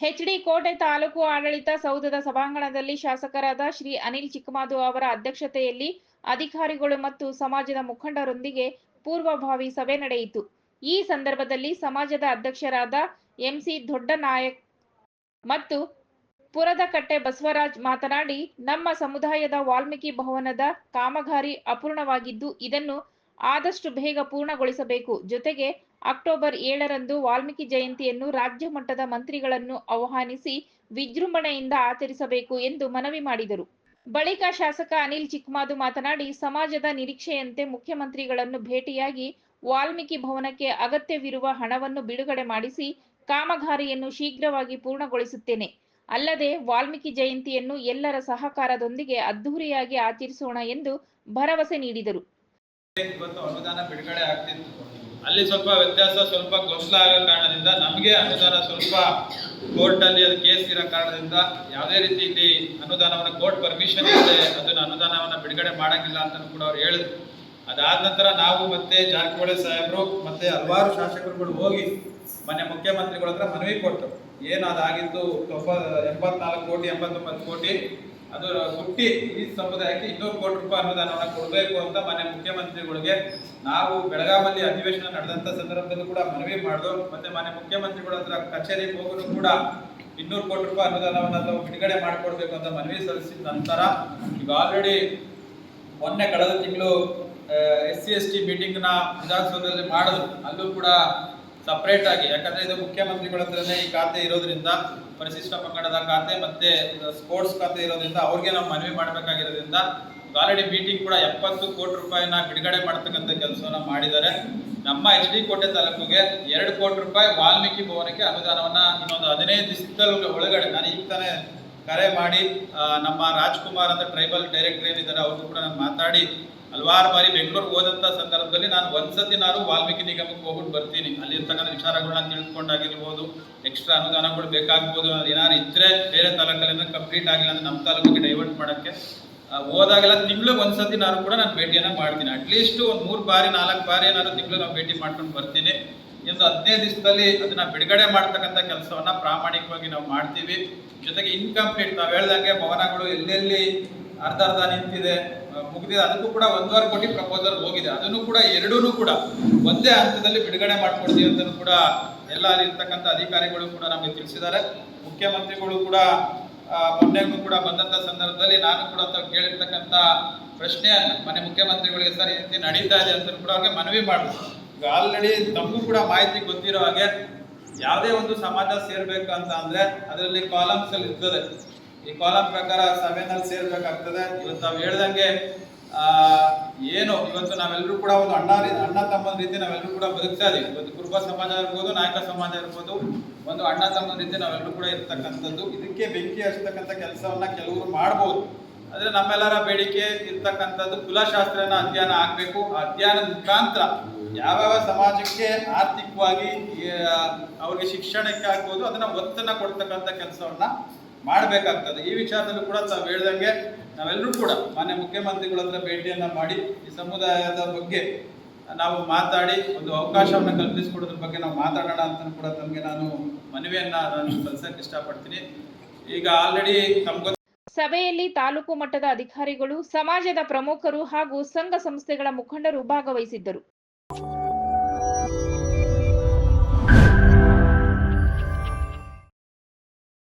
HD ಕೋಟೆ ತಾಲೂಕು ಆಡಳಿತ ಸೌಧದ ಸಭಾಂಗಣದಲ್ಲಿ ಶಾಸಕರಾದ ಶ್ರೀ ಅನಿಲ್ ಚಿಕ್ಕಮಾದು ಅವರ ಅಧ್ಯಕ್ಷತೆಯಲ್ಲಿ ಅಧಿಕಾರಿಗಳು ಮತ್ತು ಸಮಾಜದ ಮುಖಂಡರೊಂದಿಗೆ ಪೂರ್ವಭಾವಿ ಸಭೆ ನಡೆಯಿತು. ಈ ಸಂದರ್ಭದಲ್ಲಿ ಸಮಾಜದ ಅಧ್ಯಕ್ಷರಾದ ಎಂಸಿ ದೊಡ್ಡನಾಯಕ್ ಮತ್ತು ಪುರದಕಟ್ಟೆ ಬಸವರಾಜ್ ಮಾತನಾಡಿ, ನಮ್ಮ ಸಮುದಾಯದ ವಾಲ್ಮೀಕಿ ಭವನದ ಕಾಮಗಾರಿ ಅಪೂರ್ಣವಾಗಿದ್ದು, ಇದನ್ನು ಆದಷ್ಟು ಬೇಗ ಪೂರ್ಣಗೊಳಿಸಬೇಕು. ಜೊತೆಗೆ ಅಕ್ಟೋಬರ್ ಏಳರಂದು ವಾಲ್ಮೀಕಿ ಜಯಂತಿಯನ್ನು ರಾಜ್ಯ ಮಟ್ಟದ ಮಂತ್ರಿಗಳನ್ನು ಆಹ್ವಾನಿಸಿ ವಿಜೃಂಭಣೆಯಿಂದ ಆಚರಿಸಬೇಕು ಎಂದು ಮನವಿ ಮಾಡಿದರು. ಬಳಿಕ ಶಾಸಕ ಅನಿಲ್ ಚಿಕ್ಮಾದು ಮಾತನಾಡಿ, ಸಮಾಜದ ನಿರೀಕ್ಷೆಯಂತೆ ಮುಖ್ಯಮಂತ್ರಿಗಳನ್ನು ಭೇಟಿಯಾಗಿ ವಾಲ್ಮೀಕಿ ಭವನಕ್ಕೆ ಅಗತ್ಯವಿರುವ ಹಣವನ್ನು ಬಿಡುಗಡೆ ಮಾಡಿಸಿ ಕಾಮಗಾರಿಯನ್ನು ಶೀಘ್ರವಾಗಿ ಪೂರ್ಣಗೊಳಿಸುತ್ತೇನೆ. ಅಲ್ಲದೆ, ವಾಲ್ಮೀಕಿ ಜಯಂತಿಯನ್ನು ಎಲ್ಲರ ಸಹಕಾರದೊಂದಿಗೆ ಅದ್ಧೂರಿಯಾಗಿ ಆಚರಿಸೋಣ ಎಂದು ಭರವಸೆ ನೀಡಿದರು. ಅಲ್ಲಿ ಸ್ವಲ್ಪ ವ್ಯತ್ಯಾಸ, ಸ್ವಲ್ಪ ಗೊಂದಲ ಆಗೋ ಕಾರಣದಿಂದ ನಮಗೆ ಅನುದಾನ ಸ್ವಲ್ಪ ಕೋರ್ಟ್ ಅಲ್ಲಿ ಅದು ಕೇಸ್ ಇರೋ ಕಾರಣದಿಂದ ಯಾವುದೇ ರೀತಿ ಇಲ್ಲಿ ಅನುದಾನವನ್ನು ಕೋರ್ಟ್ ಪರ್ಮಿಷನ್ ಇದೆ ಅದನ್ನು ಅನುದಾನವನ್ನು ಬಿಡುಗಡೆ ಮಾಡೋಂಗಿಲ್ಲ ಅಂತ ಕೂಡ ಅವ್ರು ಹೇಳಿದ್ರು. ಅದಾದ ನಂತರ ನಾವು ಮತ್ತೆ ಜಾರಕಿಹೊಳಿ ಸಾಹೇಬರು ಮತ್ತೆ ಹಲವಾರು ಶಾಸಕರುಗಳು ಹೋಗಿ ಮೊನ್ನೆ ಮುಖ್ಯಮಂತ್ರಿಗಳ ಹತ್ರ ಮನವಿ ಕೊಟ್ಟರು. ಏನು ಅದಾಗಿದ್ದು ತೊಂಬ, ಎಂಬತ್ನಾಲ್ಕು ಕೋಟಿ, ಎಂಬತ್ತೊಂಬತ್ತು ಕೋಟಿ ಅದು ಹುಟ್ಟಿ ಈ ಸಮುದಾಯಕ್ಕೆ ಇನ್ನೂರು ಕೋಟಿ ರೂಪಾಯಿ ಅನುದಾನವನ್ನು ಕೊಡಬೇಕು ಅಂತ ಮಾನ್ಯ ಮುಖ್ಯಮಂತ್ರಿಗಳಿಗೆ ನಾವು ಬೆಳಗಾವಲ್ಲಿ ಅಧಿವೇಶನ ನಡೆದಂಥ ಸಂದರ್ಭದಲ್ಲೂ ಕೂಡ ಮನವಿ ಮಾಡಿದ್ರು ಮತ್ತೆ ಮಾನ್ಯ ಮುಖ್ಯಮಂತ್ರಿಗಳ ಹತ್ರ ಕಚೇರಿಗೆ ಹೋಗಲು ಕೂಡ ಇನ್ನೂರು ಕೋಟಿ ರೂಪಾಯಿ ಅನುದಾನವನ್ನು ತಾವು ಬಿಡುಗಡೆ ಮಾಡಿಕೊಡ್ಬೇಕು ಅಂತ ಮನವಿ ಸಲ್ಲಿಸಿದ ನಂತರ ಈಗ ಆಲ್ರೆಡಿ ಮೊನ್ನೆ ಕಳೆದ ತಿಂಗಳು ಎಸ್ ಸಿ ಎಸ್ ಟಿ ಮೀಟಿಂಗ್ನ ವಿಧಾನಸೌಧದಲ್ಲಿ ಮಾಡಿದ್ರು. ಅಲ್ಲೂ ಕೂಡ ಸಪರೇಟ್ ಆಗಿ, ಯಾಕಂದ್ರೆ ಇದು ಮುಖ್ಯಮಂತ್ರಿಗಳ ಹತ್ರನೇ ಈ ಖಾತೆ ಇರೋದ್ರಿಂದ, ಪರಿಶಿಷ್ಟ ಪಂಗಡದ ಖಾತೆ ಮತ್ತೆ ಸ್ಪೋರ್ಟ್ಸ್ ಖಾತೆ ಇರೋದ್ರಿಂದ ಅವ್ರಿಗೆ ನಾವು ಮನವಿ ಮಾಡಬೇಕಾಗಿರೋದ್ರಿಂದ ಆಲ್ರೆಡಿ ಮೀಟಿಂಗ್ ಕೂಡ ಎಪ್ಪತ್ತು ಕೋಟಿ ರೂಪಾಯಿನ ಬಿಡುಗಡೆ ಮಾಡ್ತಕ್ಕಂಥ ಕೆಲಸವನ್ನ ಮಾಡಿದ್ದಾರೆ. ನಮ್ಮ ಎಚ್ ಡಿ ಕೋಟೆ ತಾಲೂಕಿಗೆ ಎರಡು ಕೋಟಿ ರೂಪಾಯಿ ವಾಲ್ಮೀಕಿ ಭವನಕ್ಕೆ ಅನುದಾನವನ್ನ ಇನ್ನೊಂದು ಹದಿನೈದು ದಿವಸದಲ್ಲಿ ಒಳಗಡೆ, ನಾನು ಈಗ ತಾನೇ ಕರೆ ಮಾಡಿ ನಮ್ಮ ರಾಜ್ಕುಮಾರ್ ಅಂತ ಟ್ರೈಬಲ್ ಡೈರೆಕ್ಟರ್ ಏನಿದ್ದಾರೆ ಅವ್ರಿಗೂ ಕೂಡ ನಾನು ಮಾತಾಡಿ ಹಲವಾರು ಬಾರಿ ಬೆಂಗಳೂರು ಹೋದಂತ ಸಂದರ್ಭದಲ್ಲಿ ನಾನು ಒಂದ್ಸತಿ ನಾನು ವಾಲ್ಮೀಕಿ ನಿಗಮಕ್ಕೆ ಹೋಗ್ಬಿಟ್ಟು ಬರ್ತೀನಿ. ಅಲ್ಲಿ ಇರ್ತಕ್ಕಂಥ ವಿಚಾರಗಳನ್ನ ತಿಳ್ಕೊಂಡಾಗಿರ್ಬೋದು ಎಕ್ಸ್ಟ್ರಾ ಅನುದಾನಗಳು ಬೇಕಾಗ್ಬೋದು ಅದು ಏನಾದ್ರು ಇದ್ರೆ ಬೇರೆ ತಾಲೂಕಲ್ಲಿ ಕಂಪ್ಲೀಟ್ ಆಗಿಲ್ಲ ಅಂದ್ರೆ ನಮ್ಮ ತಾಲೂಕಿಗೆ ಡೈವರ್ಟ್ ಮಾಡಕ್ಕೆ. ಹೋದಾಗೆಲ್ಲ ತಿಂಗಳು ಒಂದ್ಸತಿ ನಾನು ಕೂಡ ನಾನು ಭೇಟಿಯನ್ನ ಮಾಡ್ತೀನಿ. ಅಟ್ಲೀಸ್ಟ್ ಒಂದು ಮೂರು ಬಾರಿ, ನಾಲ್ಕು ಬಾರಿ ಏನಾದ್ರು ತಿಂಗಳು ನಾವು ಭೇಟಿ ಮಾಡ್ಕೊಂಡು ಬರ್ತೀನಿ. ಇನ್ನೊಂದು ಹದಿನೈದು ದಿವಸದಲ್ಲಿ ಅದನ್ನ ಬಿಡುಗಡೆ ಮಾಡ್ತಕ್ಕಂಥ ಕೆಲಸವನ್ನ ಪ್ರಾಮಾಣಿಕವಾಗಿ ನಾವು ಮಾಡ್ತೀವಿ. ಜೊತೆಗೆ ಇನ್ಕಂಪ್ಲೀಟ್ ನಾವು ಹೇಳ್ದಂಗೆ ಭವನಗಳು ಎಲ್ಲೆಲ್ಲಿ ಅರ್ಧ ಅರ್ಧ ನಿಂತಿದೆ. ಮುಗ್ದಿದೆ. ಅದಕ್ಕೂ ಕೂಡ ಒಂದೂವರೆ ಕೋಟಿ ಪ್ರಪೋಸಲ್ ಹೋಗಿದೆ. ಅದನ್ನು ಕೂಡ ಎರಡೂ ಕೂಡ ಒಂದೇ ಹಂತದಲ್ಲಿ ಬಿಡುಗಡೆ ಮಾಡ್ಕೊಡ್ತೀವಿ ಅಂತ ಕೂಡ ಎಲ್ಲ ಅಲ್ಲಿರ್ತಕ್ಕಂಥ ಅಧಿಕಾರಿಗಳು ಕೂಡ ನಮಗೆ ತಿಳಿಸಿದ್ದಾರೆ. ಮುಖ್ಯಮಂತ್ರಿಗಳು ಕೂಡ ಮೊನ್ನೆಗೂ ಕೂಡ ಬಂದಂತ ಸಂದರ್ಭದಲ್ಲಿ ನಾನು ಕೂಡ ಕೇಳಿರ್ತಕ್ಕಂಥ ಪ್ರಶ್ನೆ ಮನೆ ಮುಖ್ಯಮಂತ್ರಿಗಳಿಗೆ ಸರ್ ಈ ರೀತಿ ನಡೀತಾ ಇದೆ ಅಂತ ಕೂಡ ಅವ್ರಿಗೆ ಮನವಿ ಮಾಡಿದ್ರು. ಈಗ ಆಲ್ರೆಡಿ ತಮಗೂ ಕೂಡ ಮಾಹಿತಿ ಗೊತ್ತಿರೋ ಹಾಗೆ ಯಾವುದೇ ಒಂದು ಸಮಾಜ ಸೇರ್ಬೇಕು ಅಂತ ಅಂದ್ರೆ ಅದರಲ್ಲಿ ಕಾಲಮ್ಸ್ ಅಲ್ಲಿ ಇರ್ತದೆ. ಈ ಕಾಲಮ್ ಪ್ರಕಾರ ಸಭೆನಲ್ಲಿ ಸೇರ್ಬೇಕಾಗ್ತದೆ. ಇವತ್ತು ನಾವು ಹೇಳ್ದಂಗೆ, ಆ, ಏನು, ಇವತ್ತು ನಾವೆಲ್ಲರೂ ಕೂಡ ಒಂದು ಅಣ್ಣ ಅಣ್ಣ ತಮ್ಮನ ರೀತಿ ನಾವೆಲ್ಲರೂ ಕೂಡ ಬದುಕ್ತಾ ಇದೀವಿ. ಇವತ್ತು ಕುರುಬ ಸಮಾಜ ಇರ್ಬೋದು, ನಾಯಕ ಸಮಾಜ ಇರ್ಬೋದು, ಒಂದು ಅಣ್ಣ ತಮ್ಮನ ರೀತಿ ನಾವೆಲ್ಲರೂ ಕೂಡ ಇರ್ತಕ್ಕಂಥದ್ದು. ಇದಕ್ಕೆ ಬೆಂಕಿ ಹಚ್ಚತಕ್ಕಂಥ ಕೆಲಸವನ್ನ ಕೆಲವರು ಮಾಡ್ಬೋದು. ಆದ್ರೆ ನಮ್ಮೆಲ್ಲರ ಬೇಡಿಕೆ ಇರ್ತಕ್ಕಂಥದ್ದು ಕುಲಶಾಸ್ತ್ರನ ಅಧ್ಯಯನ ಆಗ್ಬೇಕು. ಆ ಅಧ್ಯಯನದ ಮುಖಾಂತರ ಯಾವ್ಯಾವ ಸಮಾಜಕ್ಕೆ ಆರ್ಥಿಕವಾಗಿ ಅವ್ರಿಗೆ ಶಿಕ್ಷಣಕ್ಕೆ ಆಗ್ಬೋದು, ಅದನ್ನ ಒತ್ತನ್ನ ಕೊಡ್ತಕ್ಕಂಥ ಕೆಲಸವನ್ನ ಮಾಡಬೇಕಾಗ್ತದೆ. ಈ ವಿಚಾರದಲ್ಲೂ ಕೂಡ ತಾವು ಹೇಳ್ದಂಗೆ ನಾವೆಲ್ಲರೂ ಕೂಡ ಮಾನ್ಯ ಮುಖ್ಯಮಂತ್ರಿಗಳ ಹತ್ರ ಭೇಟಿಯನ್ನ ಮಾಡಿ ಈ ಸಮುದಾಯದ ಬಗ್ಗೆ ನಾವು ಮಾತಾಡಿ ಒಂದು ಅವಕಾಶವನ್ನು ಕಲ್ಪಿಸಿಕೊಡೋದ್ರ ಬಗ್ಗೆ ನಾವು ಮಾತಾಡೋಣ ಅಂತ ಕೂಡ ತಮಗೆ ನಾನು ಮನವಿಯನ್ನ ನಾನು ಸಲ್ಲಿಸಕ್ಕೆ ಇಷ್ಟಪಡ್ತೀನಿ. ಈಗ ಆಲ್ರೆಡಿ ತಮ್ಗೆ ಸಭೆಯಲ್ಲಿ ತಾಲೂಕು ಮಟ್ಟದ ಅಧಿಕಾರಿಗಳು, ಸಮಾಜದ ಪ್ರಮುಖರು ಹಾಗೂ ಸಂಘ ಸಂಸ್ಥೆಗಳ ಮುಖಂಡರು ಭಾಗವಹಿಸಿದ್ದರು.